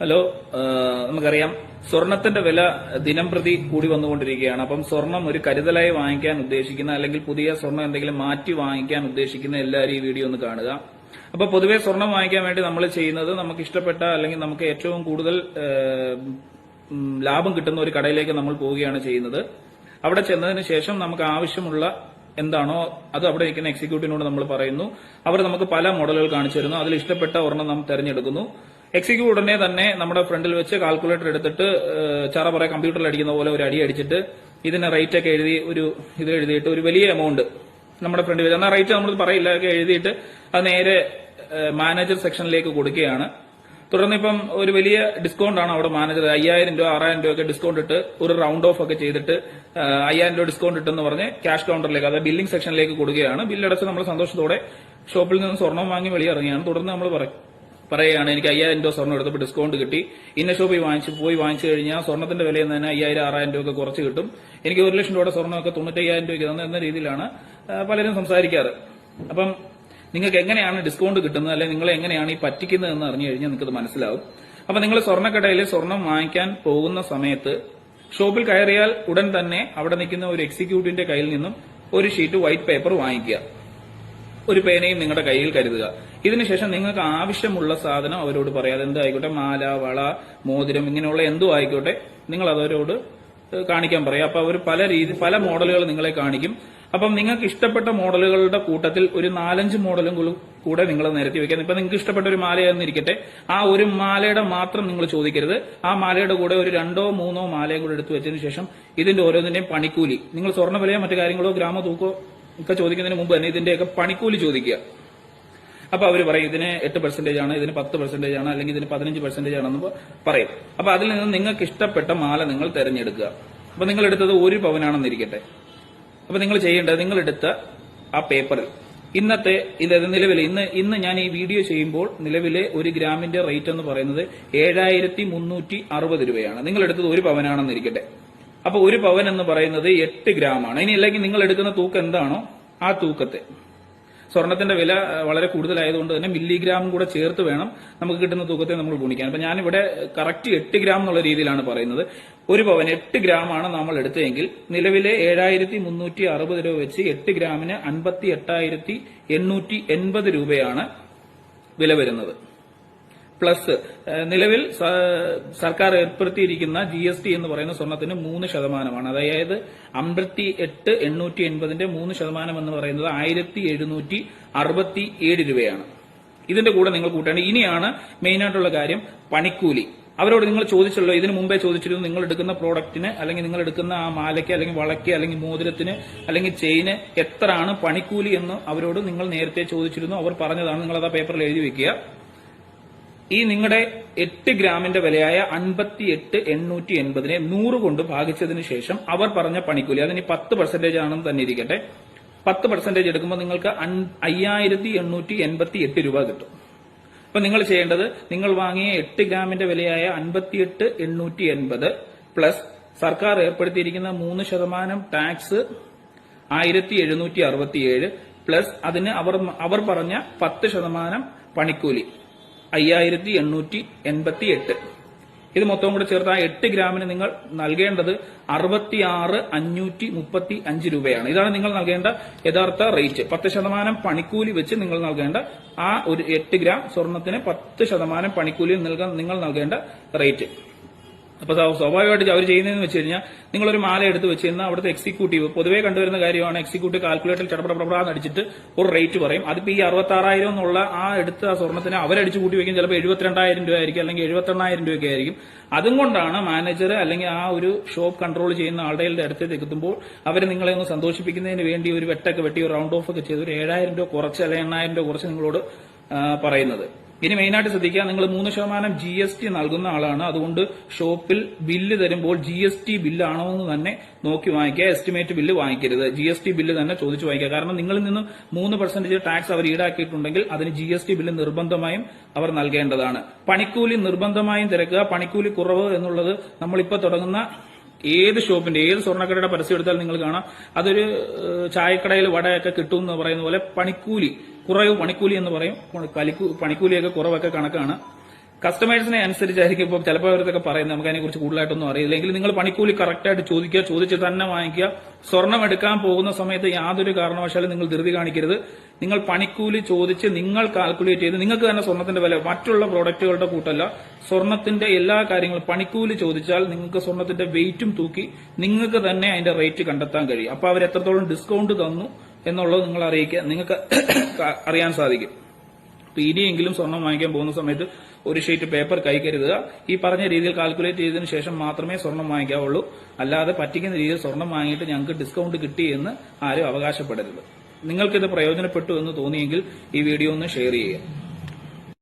Hello നമുക്കറിയാം. സ്വർണത്തിന്റെ വില ദിനം പ്രതി കൂടി വന്നുകൊണ്ടിരിക്കുകയാണ്. അപ്പം സ്വർണം ഒരു കരുതലായി വാങ്ങിക്കാൻ ഉദ്ദേശിക്കുന്ന അല്ലെങ്കിൽ പുതിയ സ്വർണം എന്തെങ്കിലും മാറ്റി വാങ്ങിക്കാൻ ഉദ്ദേശിക്കുന്ന എല്ലാവരും ഈ വീഡിയോ ഒന്ന് കാണുക. അപ്പൊ പൊതുവെ സ്വർണം വാങ്ങിക്കാൻ വേണ്ടി നമ്മൾ ചെയ്യുന്നത് നമുക്ക് ഇഷ്ടപ്പെട്ട അല്ലെങ്കിൽ നമുക്ക് ഏറ്റവും കൂടുതൽ ലാഭം കിട്ടുന്ന ഒരു കടയിലേക്ക് നമ്മൾ പോവുകയാണ് ചെയ്യുന്നത്. അവിടെ ചെന്നതിന് ശേഷം നമുക്ക് ആവശ്യമുള്ള എന്താണോ അത് അവിടെ നിൽക്കുന്ന എക്സിക്യൂട്ടീവിനോട് നമ്മൾ പറയുന്നു. അവർ നമുക്ക് പല മോഡലുകൾ കാണിച്ചു തരുന്നു. അതിൽ ഇഷ്ടപ്പെട്ട ഒരെണ്ണം നാം തിരഞ്ഞെടുക്കുന്നു. എക്സിക്യൂട്ടീവ് ഉടനെ തന്നെ നമ്മുടെ ഫ്രണ്ടിൽ വെച്ച് കാൽക്കുലേറ്റർ എടുത്തിട്ട് ചാറ ചറ പറ കമ്പ്യൂട്ടറിൽ അടിക്കുന്ന പോലെ ഒരു അടി അടിച്ചിട്ട് ഇതിന് റേറ്റ് ഒക്കെ എഴുതി ഒരു ഇത് എഴുതിയിട്ട് ഒരു വലിയ എമൗണ്ട് നമ്മുടെ ഫ്രണ്ടിൽ വെച്ച്. എന്നാൽ റേറ്റ് നമ്മൾ പറയില്ല ഒക്കെ എഴുതിയിട്ട് അത് നേരെ മാനേജർ സെക്ഷനിലേക്ക് കൊടുക്കുകയാണ്. തുടർന്ന് ഇപ്പം ഒരു വലിയ ഡിസ്കൗണ്ട് ആണ് അവിടെ മാനേജർ അയ്യായിരം രൂപ ആറായിരം രൂപ ഒക്കെ ഡിസ്കൗണ്ട് ഇട്ട് ഒരു റൗണ്ട് ഓഫ് ഒക്കെ ചെയ്തിട്ട് അയ്യായിരം രൂപ ഡിസ്കൗണ്ട് ഇട്ടെന്ന് പറഞ്ഞ് ക്യാഷ് കൗണ്ടറിലേക്ക് അതായത് ബില്ലിംഗ് സെക്ഷനിലേക്ക് കൊടുക്കുകയാണ്. ബില്ലടച്ച് നമ്മൾ സന്തോഷത്തോടെ ഷോപ്പിൽ നിന്ന് സ്വർണം വാങ്ങി വെളിയിറങ്ങിയാണ് തുടർന്ന് നമ്മൾ പറയും പറയുകയാണ് എനിക്ക് അയ്യായിരം രൂപ സ്വർണം എടുത്തപ്പോൾ ഡിസ്കൗണ്ട് കിട്ടി. ഇന്ന ഷോപ്പിൽ വാങ്ങിച്ച് പോയി വാങ്ങിച്ചു കഴിഞ്ഞാൽ സ്വർണത്തിന്റെ വിലയിൽ തന്നെ അയ്യായിരം ആറായിരം രൂപ കുറച്ച് കിട്ടും. എനിക്ക് ഒരു ലക്ഷം രൂപയുടെ സ്വർണമൊക്കെ തൊണ്ണൂറ്റയ്യായിരം രൂപയ്ക്ക് തന്നെ എന്ന രീതിയിലാണ് പലരും സംസാരിക്കാറ്. അപ്പം നിങ്ങൾക്ക് എങ്ങനെയാണ് ഡിസ്കൗണ്ട് കിട്ടുന്നത്? അല്ലെങ്കിൽ നിങ്ങളെ എങ്ങനെയാണ് ഈ പറ്റിക്കുന്നത് എന്ന് അറിഞ്ഞു കഴിഞ്ഞാൽ നിങ്ങൾക്ക് മനസ്സിലാവും. അപ്പൊ നിങ്ങൾ സ്വർണക്കടയിൽ സ്വർണം വാങ്ങിക്കാൻ പോകുന്ന സമയത്ത് ഷോപ്പിൽ കയറിയാൽ ഉടൻ തന്നെ അവിടെ നിൽക്കുന്ന ഒരു എക്സിക്യൂട്ടീവിന്റെ കയ്യിൽ നിന്നും ഒരു ഷീറ്റ് വൈറ്റ് പേപ്പർ വാങ്ങിക്കുക. ഒരു പേനയും നിങ്ങളുടെ കയ്യിൽ കരുതുക. ഇതിനുശേഷം നിങ്ങൾക്ക് ആവശ്യമുള്ള സാധനം അവരോട് പറയാം. എന്തായിക്കോട്ടെ മാല വള മോതിരം ഇങ്ങനെയുള്ള എന്തോ ആയിക്കോട്ടെ. നിങ്ങൾ അതവരോട് കാണിക്കാൻ പറയാം. അപ്പൊ അവർ പല രീതി പല മോഡലുകൾ നിങ്ങളെ കാണിക്കും. അപ്പം നിങ്ങൾക്ക് ഇഷ്ടപ്പെട്ട മോഡലുകളുടെ കൂട്ടത്തിൽ ഒരു നാലഞ്ച് മോഡലും കൂടെ നിങ്ങൾ നിരത്തി വെക്കാം ഇപ്പൊ നിങ്ങൾക്ക് ഇഷ്ടപ്പെട്ട ഒരു മാലയാന്നിരിക്കട്ടെ. ആ ഒരു മാലയുടെ മാത്രം നിങ്ങൾ ചോദിക്കരുത്. ആ മാലയുടെ കൂടെ ഒരു രണ്ടോ മൂന്നോ മാലയും കൂടെ എടുത്തു വെച്ചതിന് ശേഷം ഇതിന്റെ ഓരോന്നിന്റെയും പണിക്കൂലി. നിങ്ങൾ സ്വർണ വിലയോ മറ്റു കാര്യങ്ങളോ ഗ്രാമോ തൂക്കോ ഒക്കെ ചോദിക്കുന്നതിന് മുമ്പ് തന്നെ ഇതിന്റെയൊക്കെ പണിക്കൂലി ചോദിക്കുക. അപ്പൊ അവർ പറയും ഇതിന് എട്ട് പെർസെന്റേജ് ആണ് ഇതിന് പത്ത് പെർസെന്റേജ് ആണ് അല്ലെങ്കിൽ ഇതിന് പതിനഞ്ച് പെർസെന്റേജ് ആണെന്ന് പറയും. അപ്പൊ അതിൽ നിന്ന് നിങ്ങൾക്ക് ഇഷ്ടപ്പെട്ട മാല നിങ്ങൾ തെരഞ്ഞെടുക്കുക. അപ്പൊ നിങ്ങൾ എടുത്തത് ഒരു പവനാണെന്നിരിക്കട്ടെ അപ്പൊ നിങ്ങൾ ചെയ്യേണ്ടത് നിങ്ങൾ എടുത്ത ആ പേപ്പറിൽ ഇന്നത്തെ ഇത് നിലവിലെ ഇന്ന് ഇന്ന് ഞാൻ ഈ വീഡിയോ ചെയ്യുമ്പോൾ നിലവിലെ ഒരു ഗ്രാമിന്റെ റേറ്റ് എന്ന് പറയുന്നത് ഏഴായിരത്തി മുന്നൂറ്റി അറുപത് രൂപയാണ്. നിങ്ങൾ എടുത്തത് ഒരു പവനാണെന്നിരിക്കട്ടെ അപ്പൊ ഒരു പവൻ എന്ന് പറയുന്നത് എട്ട് ഗ്രാമാണ്. ഇനി അല്ലെങ്കിൽ നിങ്ങൾ എടുക്കുന്ന തൂക്കം എന്താണോ ആ തൂക്കത്തെ. സ്വർണത്തിന്റെ വില വളരെ കൂടുതലായതുകൊണ്ട് തന്നെ മില്ലിഗ്രാം കൂടെ ചേർത്ത് വേണം നമുക്ക് കിട്ടുന്ന തൂക്കത്തെ നമ്മൾ ഗുണിക്കാൻ. അപ്പൊ ഞാനിവിടെ കറക്റ്റ് എട്ട് ഗ്രാം എന്നുള്ള രീതിയിലാണ് പറയുന്നത്. ഒരു പവൻ എട്ട് ഗ്രാമാണ് നമ്മൾ എടുത്തതെങ്കിൽ നിലവിലെ ഏഴായിരത്തി മുന്നൂറ്റി അറുപത് രൂപ വെച്ച് എട്ട് ഗ്രാമിന് അൻപത്തി എട്ടായിരത്തി എണ്ണൂറ്റി എൺപത് രൂപയാണ് വില വരുന്നത്. പ്ലസ് നിലവിൽ സർക്കാർ ഏർപ്പെടുത്തിയിരിക്കുന്ന ജി എസ് ടി എന്ന് പറയുന്ന സ്വർണത്തിന് മൂന്ന് ശതമാനമാണ്. അതായത് അമ്പത്തി എട്ട് എണ്ണൂറ്റി എൺപതിന്റെ മൂന്ന് ശതമാനം എന്ന് പറയുന്നത് ആയിരത്തി എഴുന്നൂറ്റി അറുപത്തി ഏഴ് രൂപയാണ്. ഇതിന്റെ കൂടെ നിങ്ങൾ കൂട്ടേണ്ട. ഇനിയാണ് മെയിൻ ആയിട്ടുള്ള കാര്യം പണിക്കൂലി. അവരോട് നിങ്ങൾ ചോദിച്ചല്ലോ ഇതിനു മുമ്പേ ചോദിച്ചിരുന്നു നിങ്ങൾ എടുക്കുന്ന പ്രോഡക്റ്റിന് അല്ലെങ്കിൽ നിങ്ങൾ എടുക്കുന്ന ആ മാലയ്ക്ക് അല്ലെങ്കിൽ വളയ്ക്ക് അല്ലെങ്കിൽ മോതിരത്തിന് അല്ലെങ്കിൽ ചെയിന് എത്രയാണ് പണിക്കൂലി എന്ന് അവരോട് നിങ്ങൾ നേരത്തെ ചോദിച്ചിരുന്നു. അവർ പറഞ്ഞതാണ് നിങ്ങൾ അത് ആ പേപ്പറിൽ എഴുതി വെക്കുക. ഈ നിങ്ങളുടെ എട്ട് ഗ്രാമിന്റെ വിലയായ അൻപത്തി എട്ട് എണ്ണൂറ്റി എൺപതിനെ നൂറ് കൊണ്ട് ഭാഗിച്ചതിന് ശേഷം അവർ പറഞ്ഞ പണിക്കൂലി അതിന് പത്ത് പെർസെന്റേജ് ആണെന്ന് തന്നെ ഇരിക്കട്ടെ. പത്ത് പെർസെന്റേജ് എടുക്കുമ്പോൾ നിങ്ങൾക്ക് അയ്യായിരത്തി എണ്ണൂറ്റി എൺപത്തി എട്ട് രൂപ കിട്ടും. അപ്പൊ നിങ്ങൾ ചെയ്യേണ്ടത് നിങ്ങൾ വാങ്ങിയ എട്ട് ഗ്രാമിന്റെ വിലയായ അൻപത്തിയെട്ട് എണ്ണൂറ്റി എൺപത് പ്ലസ് സർക്കാർ ഏർപ്പെടുത്തിയിരിക്കുന്ന മൂന്ന് ശതമാനം ടാക്സ് ആയിരത്തി എഴുന്നൂറ്റി അറുപത്തിയേഴ് പ്ലസ് അതിന് അവർ അവർ പറഞ്ഞ പത്ത് ശതമാനം പണിക്കൂലി. അയ്യായിരത്തി എണ്ണൂറ്റി എൺപത്തി എട്ട് ഇത് മൊത്തം കൂടെ ചേർത്ത് ആ എട്ട് ഗ്രാമിന് നിങ്ങൾ നൽകേണ്ടത് അറുപത്തിയാറ് അഞ്ഞൂറ്റി മുപ്പത്തി അഞ്ച് രൂപയാണ്. ഇതാണ് നിങ്ങൾ നൽകേണ്ട യഥാർത്ഥ റേറ്റ്. പത്ത് ശതമാനം പണിക്കൂലി വെച്ച് നിങ്ങൾ നൽകേണ്ട ആ ഒരു എട്ട് ഗ്രാം സ്വർണത്തിന് പത്ത് ശതമാനം പണിക്കൂലിയിൽ നിങ്ങൾ നൽകേണ്ട റേറ്റ്. അപ്പൊ സ്വാ- സ്വാഭാവികമായിട്ട് അവർ ചെയ്യുന്നതെന്ന് വെച്ച് കഴിഞ്ഞാൽ നിങ്ങളൊരു മാല എടുത്ത് വെച്ച് കഴിഞ്ഞാൽ അവിടുത്തെ എക്സിക്യൂട്ടീവ് പൊതുവേ കണ്ടുവരുന്ന കാര്യമാണ് എക്സിക്യൂട്ടീവ് കാൽക്കുലേറ്റർ ചടപടപടാന്ന് അടിച്ചിട്ട് ഒരു റേറ്റ് പറയും അതിപ്പോ ഈ അറുപത്തി ആറായിരം എന്നുള്ള ആ എടുത്ത ആ സ്വർണത്തിന് അവരടിച്ച് കൂട്ടി വെക്കും ചിലപ്പോൾ എഴുപത്തിരണ്ടായിരം രൂപ ആയിരിക്കും അല്ലെങ്കിൽ എഴുപത്തെണ്ണായിരം രൂപയൊക്കെ ആയിരിക്കും അതും കൊണ്ടാണ് മാനേജർ അല്ലെങ്കിൽ ആ ഒരു ഷോപ്പ് കൺട്രോൾ ചെയ്യുന്ന ആളുടെ അടുത്തേക്ക് എത്തുമ്പോൾ അവർ നിങ്ങളെ ഒന്ന് സന്തോഷിപ്പിക്കുന്നതിന് വേണ്ടി ഒരു വെട്ടൊക്കെ വെട്ടി ഒരു റൗണ്ട് ഓഫ് ഒക്കെ ചെയ്ത് ഒരു ഏഴായിരം രൂപ കുറച്ച് അല്ലെങ്കിൽ എണ്ണായിരം രൂപ കുറച്ച് നിങ്ങളോട് പറയുന്നത് ഇനി മെയിനായിട്ട് ശ്രദ്ധിക്കുക നിങ്ങൾ മൂന്ന് ശതമാനം ജി എസ് ടി നൽകുന്ന ആളാണ്. അതുകൊണ്ട് ഷോപ്പിൽ ബില്ല് തരുമ്പോൾ ജി എസ് ടി ബില്ലാണോ എന്ന് തന്നെ നോക്കി വാങ്ങിക്കുക. എസ്റ്റിമേറ്റ് ബില്ല് വാങ്ങിക്കരുത്. ജി എസ് ടി ബില്ല് തന്നെ ചോദിച്ചു വാങ്ങിക്കുക. കാരണം നിങ്ങളിൽ നിന്ന് മൂന്ന് പെർസെന്റേജ് ടാക്സ് അവർ ഈടാക്കിയിട്ടുണ്ടെങ്കിൽ അതിന് ജി എസ് ടി ബില്ല് നിർബന്ധമായും അവർ നൽകേണ്ടതാണ്. പണിക്കൂലി നിർബന്ധമായും തിരക്കുക. പണിക്കൂലി കുറവ് എന്നുള്ളത് നമ്മളിപ്പോൾ തുടങ്ങുന്ന ഏത് ഷോപ്പിന്റെ ഏത് സ്വർണക്കടയുടെ പരസ്യം എടുത്താൽ നിങ്ങൾ കാണാം. അതൊരു ചായക്കടയിൽ വടയൊക്കെ കിട്ടും എന്ന് പറയുന്ന പോലെ പണിക്കൂലി കുറവ് പണിക്കൂലി എന്ന് പറയും. പണിക്കൂലിയൊക്കെ കുറവൊക്കെ കണക്കാണ്. കസ്റ്റമേഴ്സിനെ അനുസരിച്ചായിരിക്കും ഇപ്പം ചിലപ്പോൾ അവരൊക്കെ പറയുന്നത് നമുക്ക് അതിനെക്കുറിച്ച് കൂടുതലായിട്ടൊന്നും അറിയില്ലെങ്കിൽ നിങ്ങൾ പണിക്കൂലി കറക്റ്റായിട്ട് ചോദിക്കുക ചോദിച്ച് തന്നെ വാങ്ങിക്കുക. സ്വർണം എടുക്കാൻ പോകുന്ന സമയത്ത് യാതൊരു കാരണവശാലും നിങ്ങൾ ധൃതി കാണിക്കരുത്. നിങ്ങൾ പണിക്കൂലി ചോദിച്ച് നിങ്ങൾ കാൽക്കുലേറ്റ് ചെയ്ത് നിങ്ങൾക്ക് തന്നെ സ്വർണത്തിന്റെ വില മറ്റുള്ള പ്രോഡക്റ്റുകളുടെ കൂട്ടല്ല. സ്വർണത്തിന്റെ എല്ലാ കാര്യങ്ങളും പണിക്കൂലി ചോദിച്ചാൽ നിങ്ങൾക്ക് സ്വർണത്തിന്റെ വെയിറ്റും തൂക്കി നിങ്ങൾക്ക് തന്നെ അതിന്റെ റേറ്റ് കണ്ടെത്താൻ കഴിയും. അപ്പൊ അവർ എത്രത്തോളം ഡിസ്കൗണ്ട് തന്നു എന്നുള്ളത് നിങ്ങൾ അറിയിക്കുക. നിങ്ങൾക്ക് അറിയാൻ സാധിക്കും. അപ്പോൾ ഇനിയെങ്കിലും സ്വർണം വാങ്ങിക്കാൻ പോകുന്ന സമയത്ത് ഒരു ഷീറ്റ് പേപ്പർ കൈ ഈ പറഞ്ഞ രീതിയിൽ കാൽക്കുലേറ്റ് ചെയ്തതിന് ശേഷം മാത്രമേ സ്വർണം വാങ്ങിക്കാവുള്ളൂ. അല്ലാതെ പറ്റിക്കുന്ന രീതിയിൽ സ്വർണം വാങ്ങിയിട്ട് ഞങ്ങൾക്ക് ഡിസ്കൗണ്ട് കിട്ടി എന്ന് ആരും അവകാശപ്പെടരുത്. നിങ്ങൾക്കിത് പ്രയോജനപ്പെട്ടു എന്ന് തോന്നിയെങ്കിൽ ഈ വീഡിയോ ഒന്ന് ഷെയർ ചെയ്യുക.